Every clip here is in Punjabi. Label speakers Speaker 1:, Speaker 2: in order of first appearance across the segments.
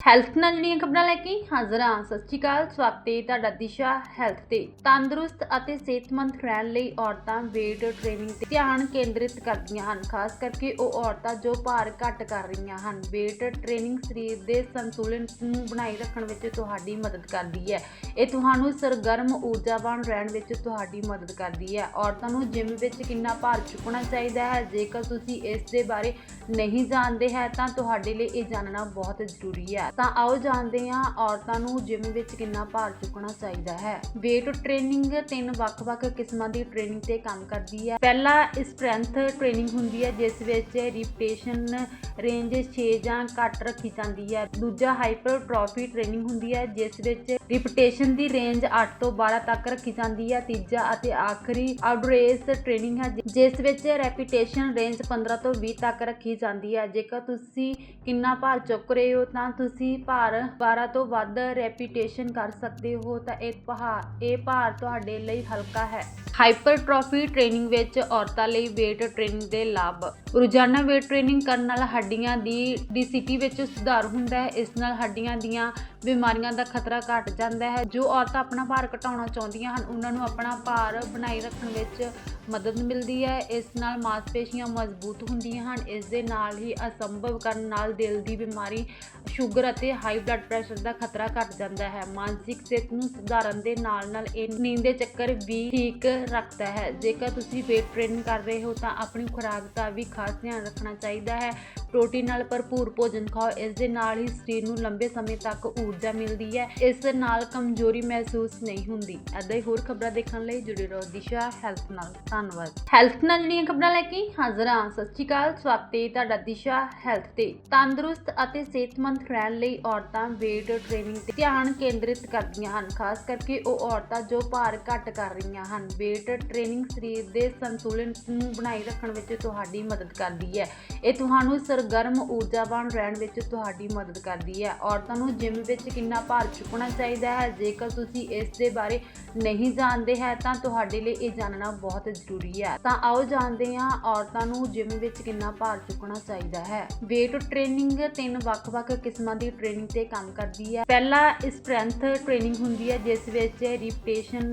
Speaker 1: ਹੈਲਥ ਨਾਲ ਜਿਹੜੀਆਂ ਖਬਰਾਂ ਲੈ ਕੇ ਹਾਜ਼ਰ ਹਾਂ। ਸਤਿ ਸ਼੍ਰੀ ਅਕਾਲ, ਸਵਾਗਤ ਹੈ ਤੁਹਾਡਾ ਦਿਸ਼ਾ ਹੈਲਥ ਤੇ। ਤੰਦਰੁਸਤ ਅਤੇ ਸਿਹਤਮੰਦ ਰਹਿਣ ਲਈ ਔਰਤਾਂ weight ਟ੍ਰੇਨਿੰਗ ਤੇ ਧਿਆਨ ਕੇਂਦਰਿਤ ਕਰਦੀਆਂ ਹਨ। ਖਾਸ ਕਰਕੇ ਉਹ ਔਰਤਾਂ ਜੋ ਭਾਰ ਘੱਟ ਕਰ ਰਹੀਆਂ ਹਨ। weight ਟ੍ਰੇਨਿੰਗ ਸਰੀਰ ਦੇ ਸੰਤੁਲਨ ਨੂੰ ਬਣਾਈ ਰੱਖਣ ਵਿੱਚ ਤੁਹਾਡੀ ਮਦਦ ਕਰਦੀ ਹੈ। ਇਹ ਤੁਹਾਨੂੰ ਸਰਗਰਮ ਊਰਜਾਵਾਨ ਰਹਿਣ ਵਿੱਚ ਤੁਹਾਡੀ ਮਦਦ ਕਰਦੀ ਹੈ। ਔਰਤਾਂ ਨੂੰ ਜਿਮ ਵਿੱਚ ਕਿੰਨਾ ਭਾਰ ਚੁੱਕਣਾ ਚਾਹੀਦਾ ਹੈ? ਜੇਕਰ ਤੁਸੀਂ ਇਸ ਦੇ ਬਾਰੇ ਨਹੀਂ ਜਾਣਦੇ ਹੈ, ਤਾਂ ਤੁਹਾਡੇ ਲਈ ਇਹ ਜਾਣਨਾ ਬਹੁਤ ਜ਼ਰੂਰੀ ਹੈ। ਤਾਂ ਆਓ ਜਾਣਦੇ ਹਾਂ ਔਰਤਾਂ ਨੂੰ ਜਿਮ ਵਿੱਚ ਕਿੰਨਾ ਭਾਰ ਚੁੱਕਣਾ ਚਾਹੀਦਾ ਹੈ। weight ਟ੍ਰੇਨਿੰਗ ਤਿੰਨ ਵੱਖ-ਵੱਖ ਕਿਸਮਾਂ ਦੀ ਟ੍ਰੇਨਿੰਗ ਤੇ ਕੰਮ ਕਰਦੀ ਹੈ। ਪਹਿਲਾ ਸਟਰੈਂਥ ਟ੍ਰੇਨਿੰਗ ਹੁੰਦੀ ਹੈ, ਜਿਸ ਵਿੱਚ ਰਿਪੀਟੇਸ਼ਨ ਰੇਂਜ 6 ਜਾਂ ਘੱਟ ਰੱਖੀ ਜਾਂਦੀ ਹੈ। ਦੂਜਾ ਹਾਈਪਰਟ੍ਰੋਫੀ ਟ੍ਰੇਨਿੰਗ ਹੁੰਦੀ ਹੈ, ਜਿਸ ਵਿੱਚ ਰਿਪੀਟੇਸ਼ਨ ਦੀ ਰੇਂਜ 8 ਤੋਂ 12 ਤੱਕ ਰੱਖੀ ਜਾਂਦੀ ਹੈ। ਤੀਜਾ ਅਤੇ ਆਖਰੀ ਆਊਟਰੇਸ ਟ੍ਰੇਨਿੰਗ ਹੈ, ਜਿਸ ਵਿੱਚ ਰੈਪੀਟੇਸ਼ਨ ਰੇਂਜ 15 ਤੋਂ 20 ਤੱਕ ਰੱਖੀ ਜਾਂਦੀ ਹੈ। ਜੇਕਰ ਤੁਸੀਂ ਕਿੰਨਾ ਭਾਰ ਚੁੱਕ ਰਹੇ ਹੋ, ਤਾਂ ਤੁਸੀਂ ਤੁਸੀਂ ਭਾਰ 12 ਤੋਂ ਵੱਧ ਰੈਪੀਟੇਸ਼ਨ ਕਰ ਸਕਦੇ ਹੋ, ਤਾਂ ਇਹ ਭਾਰ ਇਹ ਭਾਰ ਤੁਹਾਡੇ ਲਈ ਹਲਕਾ ਹੈ। ਹਾਈਪਰਟ੍ਰੋਫੀ ਟ੍ਰੇਨਿੰਗ ਵਿੱਚ ਔਰਤਾਂ ਲਈ weight ਟ੍ਰੇਨਿੰਗ ਦੇ ਲਾਭ। ਰੋਜ਼ਾਨਾ weight ਟ੍ਰੇਨਿੰਗ ਕਰਨ ਨਾਲ ਹੱਡੀਆਂ ਦੀ ਡਿਸਿਟੀ ਵਿੱਚ ਸੁਧਾਰ ਹੁੰਦਾ ਹੈ। ਇਸ ਨਾਲ ਹੱਡੀਆਂ ਦੀਆਂ ਬਿਮਾਰੀਆਂ ਦਾ ਖਤਰਾ ਘਟ ਜਾਂਦਾ ਹੈ। ਜੋ ਔਰਤਾਂ ਆਪਣਾ ਭਾਰ ਘਟਾਉਣਾ ਚਾਹੁੰਦੀਆਂ ਹਨ, ਉਹਨਾਂ ਨੂੰ ਆਪਣਾ ਭਾਰ ਬਣਾਈ ਰੱਖਣ ਵਿੱਚ ਮਦਦ ਮਿਲਦੀ ਹੈ। ਇਸ ਨਾਲ ਮਾਸਪੇਸ਼ੀਆਂ ਮਜ਼ਬੂਤ ਹੁੰਦੀਆਂ ਹਨ। ਇਸ ਦੇ ਨਾਲ ਹੀ ਅਸੰਭਵ ਕਰਨ ਨਾਲ ਦਿਲ ਦੀ ਬਿਮਾਰੀ, ਸ਼ੂਗਰ ਅਤੇ ਹਾਈ ਬਲੱਡ ਪ੍ਰੈਸ਼ਰ ਦਾ ਖਤਰਾ ਘਟ ਜਾਂਦਾ ਹੈ। ਮਾਨਸਿਕ ਸਿਹਤ ਨੂੰ ਸੁਧਾਰਨ ਦੇ ਨਾਲ ਨਾਲ ਇਹ ਨੀਂਦ ਦੇ ਚੱਕਰ ਵੀ ਠੀਕ ਰੱਖਦਾ ਹੈ। ਜੇਕਰ ਤੁਸੀਂ weight ਟ੍ਰੇਨਿੰਗ ਕਰ ਰਹੇ ਹੋ ਤਾਂ ਆਪਣੀ ਖੁਰਾਕ ਦਾ ਵੀ ਖਾਸ ਧਿਆਨ ਰੱਖਣਾ ਚਾਹੀਦਾ ਹੈ। ਪ੍ਰੋਟੀਨ ਨਾਲ ਭਰਪੂਰ ਭੋਜਨ ਖਾਓ। ਇਸ ਦੇ ਨਾਲ ਹੀ ਸਰੀਰ ਨੂੰ ਲੰਬੇ ਸਮੇਂ ਤੱਕ ਊਰਜਾ ਮਿਲਦੀ ਹੈ। ਇਸ ਨਾਲ ਕਮਜ਼ੋਰੀ ਮਹਿਸੂਸ ਨਹੀਂ ਹੁੰਦੀ। ਐਦਾਂ ਹੀ ਹੋਰ ਖਬਰਾਂ ਦੇਖਣ ਲਈ ਜੁੜੇ ਰਹੋ ਦਿਸ਼ਾ ਹੈਲਥ ਨਾਲ। ਧੰਨਵਾਦ। ਹੈਲਥ ਨਾਲ ਜਿਹੜੀਆਂ ਖਬਰਾਂ ਲੈ ਕੇ ਹਾਜ਼ਰ ਹਾਂ। ਸਤਿ ਸ਼੍ਰੀ ਅਕਾਲ। ਸਵਾਗਤ ਹੈ ਤੁਹਾਡਾ ਦਿਸ਼ਾ ਹੈਲਥ ਤੇ। ਤੰਦਰੁਸਤ ਅਤੇ ਸਿਹਤਮੰਦ ਰਹਿਣ ਲਈ ਔਰਤਾਂ weight ਟ੍ਰੇਨਿੰਗ ਤੇ ਧਿਆਨ ਕੇਂਦਰਿਤ ਕਰਦੀਆਂ ਹਨ, ਖਾਸ ਕਰਕੇ ਉਹ ਔਰਤਾਂ ਜੋ ਭਾਰ ਘੱਟ ਕਰ ਰਹੀਆਂ ਹਨ। weight ਟ੍ਰੇਨਿੰਗ ਸਰੀਰ ਦੇ ਸੰਤੁਲਨ ਨੂੰ ਬਣਾਈ ਰੱਖਣ ਵਿੱਚ ਤੁਹਾਡੀ ਮਦਦ ਕਰਦੀ ਹੈ। ਇਹ ਤੁਹਾਨੂੰ ਸਰਗਰਮ, ਊਰਜਾਵਾਨ ਰਹਿਣ ਵਿੱਚ ਤੁਹਾਡੀ ਮਦਦ ਕਰਦੀ ਹੈ। ਔਰਤਾਂ ਨੂੰ ਜਿਮ ਵਿੱਚ ਕਿੰਨਾ ਭਾਰ ਚੁੱਕਣਾ ਚਾਹੀਦਾ ਹੈ? ਜੇਕਰ ਤੁਸੀਂ ਇਸ ਦੇ ਬਾਰੇ ਨਹੀਂ ਜਾਣਦੇ ਹੈ, ਤਾਂ ਤੁਹਾਡੇ ਲਈ ਇਹ ਜਾਣਨਾ ਬਹੁਤ ਜ਼ਰੂਰੀ ਹੈ। ਤਾਂ ਆਓ ਜਾਣਦੇ ਹਾਂ ਔਰਤਾਂ ਨੂੰ ਜਿਮ ਵਿੱਚ ਕਿੰਨਾ ਭਾਰ ਚੁੱਕਣਾ ਚਾਹੀਦਾ ਹੈ। weight ਟ੍ਰੇਨਿੰਗ ਤਿੰਨ ਵੱਖ-ਵੱਖ ਕਿਸਮਾਂ ਦੀ ਟ੍ਰੇਨਿੰਗ ਤੇ ਕੰਮ ਕਰਦੀ ਹੈ ਪਹਿਲਾ ਸਟਰੈਂਥ ਟ੍ਰੇਨਿੰਗ ਹੁੰਦੀ ਹੈ ਜਿਸ ਵਿੱਚ ਰਿਪੀਟੇਸ਼ਨ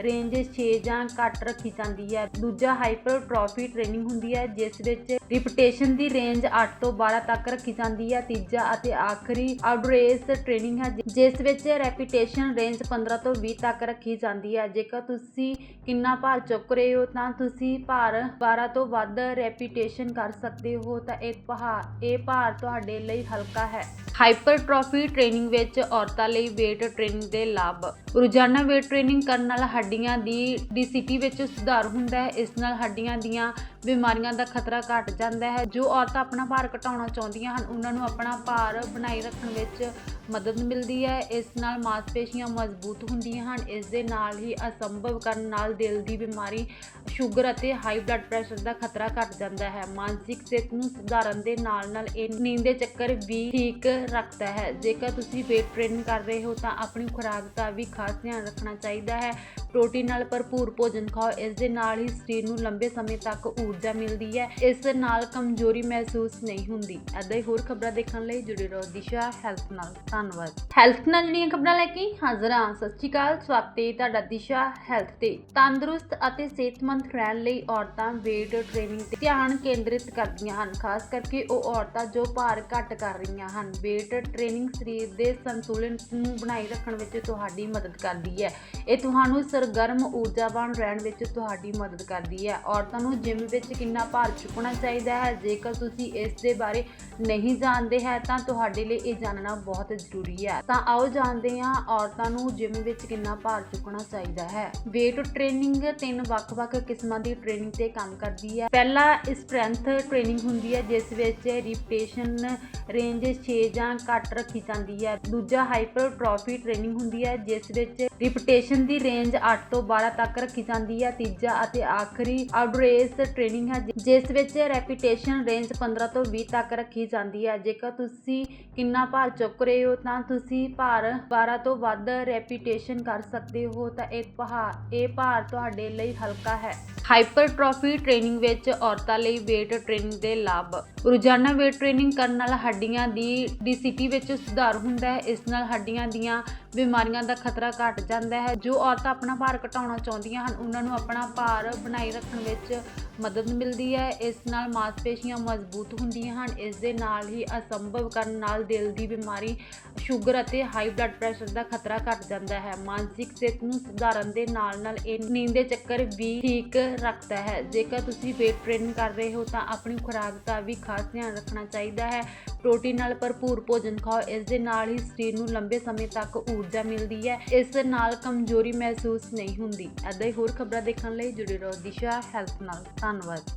Speaker 1: ਰੇਂਜ 6 ਜਾਂ ਘੱਟ ਰੱਖੀ ਜਾਂਦੀ ਹੈ ਦੂਜਾ ਹਾਈਪਰਟ੍ਰੋਫੀ ਟ੍ਰੇਨਿੰਗ ਹੁੰਦੀ ਹੈ ਜਿਸ ਵਿੱਚ ਰਿਪੀਟੇਸ਼ਨ ਦੀ ਰੇਂਜ 8 ਤੋਂ 12 ਤੱਕ ਰੱਖੀ ਜਾਂਦੀ ਹੈ ਤੀਜਾ ਅਤੇ ਆਖਰੀ ਆਊਟਰੇਸ ਟ੍ਰੇਨਿੰਗ ਹੈ ਜਿਸ ਵਿੱਚ ਰੈਪੀਟੇਸ਼ਨ ਰੇਂਜ 15 ਤੋਂ 20 ਤੱਕ ਰੱਖੀ ਜਾਂਦੀ ਹੈ ਜੇਕਰ ਤੁਸੀਂ ਕਿੰਨਾ ਭਾਰ ਚੁੱਕ ਰਹੇ ਹੋ, ਤਾਂ ਤੁਸੀਂ ਭਾਰ 12 ਤੋਂ ਵੱਧ ਰੈਪੀਟੇਸ਼ਨ ਕਰ ਸਕਦੇ ਹੋ। ਤਾਂ ਇਹ ਭਾਰ ਇਹ ਭਾਰ ਤੁਹਾਡੇ ਲਈ ਹਲਕਾ ਹੈ। ਹਾਈਪਰਟ੍ਰੋਫੀ ਟ੍ਰੇਨਿੰਗ ਵਿੱਚ ਔਰਤਾਂ ਲਈ weight ਟ੍ਰੇਨਿੰਗ ਦੇ ਲਾਭ। ਰੋਜ਼ਾਨਾ weight ਟ੍ਰੇਨਿੰਗ ਕਰਨ ਨਾਲ ਹੱਡੀਆਂ ਦੀ ਡਿਸਿਟੀ ਵਿੱਚ ਸੁਧਾਰ ਹੁੰਦਾ ਹੈ। ਇਸ ਨਾਲ ਹੱਡੀਆਂ ਦੀਆਂ ਬਿਮਾਰੀਆਂ ਦਾ ਖਤਰਾ ਘਟ ਜਾਂਦਾ ਹੈ। ਜੋ ਔਰਤਾਂ ਆਪਣਾ ਭਾਰ ਘਟਾਉਣਾ ਚਾਹੁੰਦੀਆਂ ਹਨ, ਉਹਨਾਂ ਨੂੰ ਆਪਣਾ ਭਾਰ ਬਣਾਈ ਰੱਖਣ ਵਿੱਚ ਮਦਦ ਮਿਲਦੀ ਹੈ। ਇਸ ਨਾਲ ਮਾਸਪੇਸ਼ੀਆਂ ਮਜ਼ਬੂਤ ਹੁੰਦੀਆਂ ਹਨ। ਇਸ ਦੇ ਨਾਲ ਹੀ ਅਸੰਭਵ ਕਰਨ ਨਾਲ ਦਿਲ ਦੀ ਬਿਮਾਰੀ, ਸ਼ੂਗਰ ਅਤੇ ਹਾਈ ਬਲੱਡ ਪ੍ਰੈਸ਼ਰ ਦਾ ਖਤਰਾ ਘਟ ਜਾਂਦਾ ਹੈ। ਮਾਨਸਿਕ ਸਿਹਤ ਨੂੰ ਸੁਧਾਰਨ ਦੇ ਨਾਲ ਨਾਲ ਇਹ ਨੀਂਦ ਦੇ ਚੱਕਰ ਵੀ ਠੀਕ ਰੱਖਦਾ ਹੈ। ਜੇਕਰ ਤੁਸੀਂ weight ਟ੍ਰੇਨਿੰਗ ਕਰ ਰਹੇ ਹੋ, ਤਾਂ ਆਪਣੀ ਖੁਰਾਕ ਦਾ ਵੀ ਖਾਸ ਧਿਆਨ ਰੱਖਣਾ ਚਾਹੀਦਾ ਹੈ। ਪ੍ਰੋਟੀਨ ਨਾਲ ਭਰਪੂਰ ਭੋਜਨ ਖਾਓ, ਇਸ ਦੇ ਨਾਲ ਹੀ ਸਰੀਰ ਨੂੰ ਲੰਬੇ ਸਮੇਂ ਤੱਕ ਊਰਜਾ ਮਿਲਦੀ ਹੈ, ਇਸ ਨਾਲ ਕਮਜ਼ੋਰੀ ਮਹਿਸੂਸ ਨਹੀਂ ਹੁੰਦੀ। ਐਦਾਂ ਹੀ ਹੋਰ ਖਬਰਾਂ ਦੇਖਣ ਲਈ ਜੁੜੇ ਰਹੋ ਦਿਸ਼ਾ ਹੈਲਥ ਨਾਲ। ਧੰਨਵਾਦ। ਹੈਲਥ ਨਾਲ ਜਿਹੜੀਆਂ ਖਬਰਾਂ ਲੈ ਕੇ ਹਾਜ਼ਰ ਹਾਂ। ਸਤਿ ਸ਼੍ਰੀ ਅਕਾਲ, ਸਵਾਗਤ ਹੈ ਤੁਹਾਡਾ ਦਿਸ਼ਾ ਹੈਲਥ ਤੇ। ਤੰਦਰੁਸਤ ਅਤੇ ਸਿਹਤਮੰਦ ਰਹਿਣ ਲਈ ਔਰਤਾਂ weight ਟ੍ਰੇਨਿੰਗ ਤੇ ਧਿਆਨ ਕੇਂਦਰਿਤ ਕਰਦੀਆਂ ਹਨ। ਖਾਸ ਕਰਕੇ ਉਹ ਔਰਤਾਂ ਜੋ ਭਾਰ ਘੱਟ ਕਰ ਰਹੀਆਂ ਹਨ। weight ਟ੍ਰੇਨਿੰਗ ਸਰੀਰ ਦੇ ਸੰਤੁਲਨ ਨੂੰ ਬਣਾਈ ਰੱਖਣ ਵਿੱਚ ਤੁਹਾਡੀ ਮਦਦ ਕਰਦੀ ਹੈ। ਇਹ ਤੁਹਾਨੂੰ ਸਰਗਰਮ ਊਰਜਾਵਾਨ ਰਹਿਣ ਵਿੱਚ ਤੁਹਾਡੀ ਮਦਦ ਕਰਦੀ ਹੈ। ਔਰਤਾਂ ਨੂੰ ਜਿਮ ਵਿੱਚ ਕਿੰਨਾ ਭਾਰ ਚੁੱਕਣਾ ਚਾਹੀਦਾ ਹੈ? ਜੇਕਰ ਤੁਸੀਂ ਇਸ ਦੇ ਬਾਰੇ ਨਹੀਂ ਜਾਣਦੇ ਹੈ, ਤਾਂ ਤੁਹਾਡੇ ਲਈ ਇਹ ਜਾਣਨਾ ਬਹੁਤ ਜ਼ਰੂਰੀ ਹੈ। ਤਾਂ ਆਓ ਜਾਣਦੇ ਹਾਂ ਔਰਤਾਂ ਨੂੰ ਜਿਮ ਵਿੱਚ ਕਿੰਨਾ ਭਾਰ ਚੁੱਕਣਾ ਚਾਹੀਦਾ ਹੈ। weight ਟ੍ਰੇਨਿੰਗ ਤਿੰਨ ਵੱਖ-ਵੱਖ ਕਿਸਮਾਂ ਦੀ ਟ੍ਰੇਨਿੰਗ ਤੇ ਕੰਮ ਕਰਦੀ ਹੈ। ਪਹਿਲਾ ਸਟਰੈਂਥ ਟ੍ਰੇਨਿੰਗ ਹੁੰਦੀ ਹੈ, ਜਿਸ ਵਿੱਚ ਰਿਪਟੇਸ਼ਨ ਰੇਂਜ 6 ਜਾਂ ਘੱਟ ਰੱਖੀ ਜਾਂਦੀ ਹੈ। ਦੂਜਾ ਹਾਈਪਰਟ੍ਰੋਫੀ ਟ੍ਰੇਨਿੰਗ ਹੁੰਦੀ ਹੈ, ਜਿਸ ਵਿੱਚ ਰਿਪਟੇਸ਼ਨ ਦੀ ਰੇਂਜ 8 ਤੋਂ 12 ਤੱਕ ਰੱਖੀ ਜਾਂਦੀ ਹੈ। ਤੀਜਾ ਅਤੇ ਆਖਰੀ ਆਊਟਰੇਸ ਟ੍ਰੇਨਿੰਗ ਹੈ ਜਿਸ ਵਿੱਚ ਰੈਪੀਟੇਸ਼ਨ ਰੇਂਜ 15 ਤੋਂ 20 ਤੱਕ ਰੱਖੀ ਜਾਂਦੀ ਹੈ। ਜੇਕਰ ਤੁਸੀਂ ਕਿੰਨਾ ਭਾਰ ਚੁੱਕ ਰਹੇ ਹੋ, ਤਾਂ ਤੁਸੀਂ ਭਾਰ 12 ਤੋਂ ਵੱਧ ਰੈਪੀਟੇਸ਼ਨ ਕਰ ਸਕਦੇ ਹੋ। ਤਾਂ ਇਹ ਭਾਰ ਇਹ ਭਾਰ ਤੁਹਾਡੇ ਲਈ ਹਲਕਾ ਹੈ। ਹਾਈਪਰਟ੍ਰੋਫੀ ਟ੍ਰੇਨਿੰਗ ਵਿੱਚ ਔਰਤਾਂ ਲਈ weight ਟ੍ਰੇਨਿੰਗ ਦੇ ਲਾਭ। ਰੋਜ਼ਾਨਾ weight ਟ੍ਰੇਨਿੰਗ ਕਰਨ ਨਾਲ ਹੱਡੀਆਂ ਦੀ ਡਿਸਿਟੀ ਵਿੱਚ ਸੁਧਾਰ ਹੁੰਦਾ ਹੈ। ਇਸ ਨਾਲ ਹੱਡੀਆਂ ਦੀਆਂ ਬਿਮਾਰੀਆਂ ਦਾ ਖਤਰਾ ਘਟ ਜਾਂਦਾ ਹੈ। ਜੋ ਔਰਤਾਂ ਆਪਣਾ ਭਾਰ ਘਟਾਉਣਾ ਚਾਹੁੰਦੀਆਂ ਹਨ। ਉਹਨਾਂ ਨੂੰ ਆਪਣਾ ਭਾਰ ਬਣਾਈ ਰੱਖਣ ਵਿੱਚ ਮਦਦ ਮਿਲਦੀ ਹੈ। ਇਸ ਨਾਲ ਮਾਸਪੇਸ਼ੀਆਂ ਮਜ਼ਬੂਤ ਹੁੰਦੀਆਂ ਹਨ। ਇਸ ਦੇ ਨਾਲ ਹੀ ਅਸੰਭਵ ਕਰਨ ਨਾਲ ਦਿਲ ਦੀ ਬਿਮਾਰੀ, ਸ਼ੂਗਰ ਅਤੇ ਹਾਈ ਬਲੱਡ ਪ੍ਰੈਸ਼ਰ ਦਾ ਖਤਰਾ ਘਟ ਜਾਂਦਾ ਹੈ। ਮਾਨਸਿਕ ਸਿਹਤ ਨੂੰ ਸੁਧਾਰਨ ਦੇ ਨਾਲ ਨਾਲ ਇਹ ਨੀਂਦ ਦੇ ਚੱਕਰ ਵੀ ਠੀਕ ਰੱਖਦਾ ਹੈ। ਜੇਕਰ ਤੁਸੀਂ weight ਟ੍ਰੇਨਿੰਗ ਕਰ ਰਹੇ ਹੋ, ਤਾਂ ਆਪਣੀ ਖੁਰਾਕ ਦਾ ਵੀ ਖਾਸ ਧਿਆਨ ਰੱਖਣਾ ਚਾਹੀਦਾ ਹੈ। ਪ੍ਰੋਟੀਨ ਨਾਲ ਭਰਪੂਰ ਭੋਜਨ ਖਾਓ। ਇਸ ਦੇ ਨਾਲ ਹੀ ਸਰੀਰ ਨੂੰ ਲੰਬੇ ਸਮੇਂ ਤੱਕ ਊਰਜਾ ਮਿਲਦੀ ਹੈ। ਇਸ ਨਾਲ ਕਮਜ਼ੋਰੀ ਮਹਿਸੂਸ ਨਹੀਂ ਹੁੰਦੀ। ਐਦਾਂ ਹੀ ਹੋਰ ਖਬਰਾਂ ਦੇਖਣ ਲਈ ਜੁੜੇ ਰਹੋ ਦਿਸ਼ਾ ਹੈਲਥ ਨਾਲ। ਧੰਨਵਾਦ।